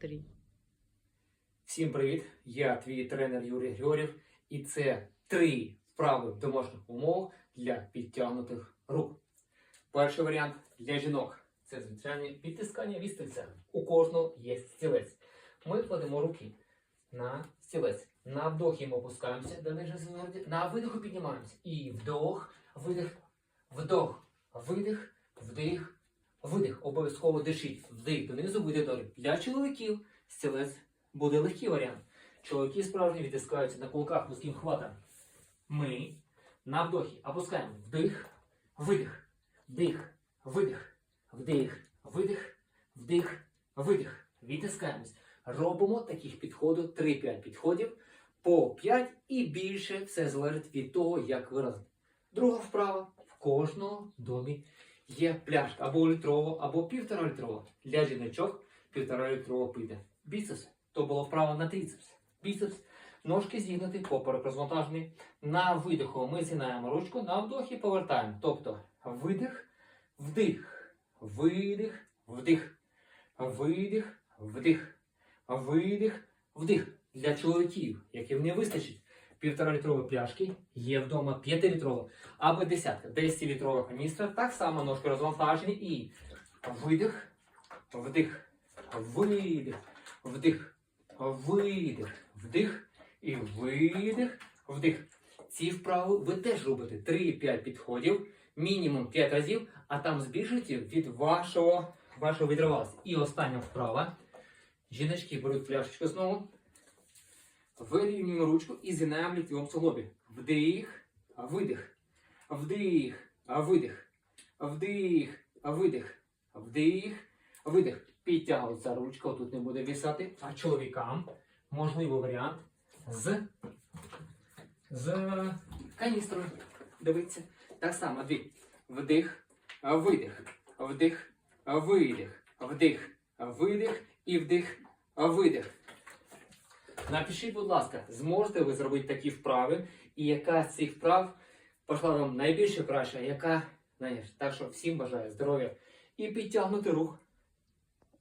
три. Всім привіт! Я твій тренер Юрій Григорів, і це три вправи домашніх умовах для підтягнутих рук. Перший варіант для жінок це звичайне підтискання від стільця. У кожного є стілець. Ми кладемо руки на стілець. На вдохі ми опускаємося до нижньої на видиху піднімаємося. І вдох, видих, вдох, видих, вдих, видих. Обов'язково дишіть. Вдих донизу, видих догори. Для чоловіків стілець буде легкий варіант. Чоловіки справжні відтискаються на кулаках вузьким хватом. Ми на вдохі опускаємо вдих, видих, вдих, видих, вдих, видих, вдих, видих. Відтискаємось. Робимо таких підходів 3-5 підходів по 5 і більше все залежить від того, як ви. Друга вправа в кожному домі є пляшка або літрова, або півтора. Для жіночок півтора літрова піде. Біцепс то було вправо на трицепс. Біцепс. Ножки зігнуті, поперек розвантажений. На видиху ми згинаємо ручку, на вдохі повертаємо. Тобто видих, вдих, видих, вдих, видих, вдих, видих, вдих. Для чоловіків, яким не вистачить півтора літрової пляшки, є вдома 5 літрова або десятка, 10 літрова каністра. Так само ножки розвантажені і видих, вдих, видих, вдих, видих, вдих і видих, вдих. Ці вправи ви теж робите 3-5 підходів, мінімум 5 разів, а там збільшуйте від вашого, вашого відривалості. І остання вправа. Жіночки беруть пляшечку знову, вирівнюємо ручку і згинаємо ліктьовому суглобі. Вдих, видих, вдих, видих, вдих, видих, вдих, видих. Підтягується ручка, тут не буде вісати. А чоловікам можливий варіант з, з каністрою. Дивіться. Так само дві. Вдих, видих, вдих, видих, вдих, видих і вдих, видих. Напишіть, будь ласка, зможете ви зробити такі вправи, і яка з цих вправ пішла вам найбільше краще, яка найгірше. Так що всім бажаю здоров'я і підтягнути рух.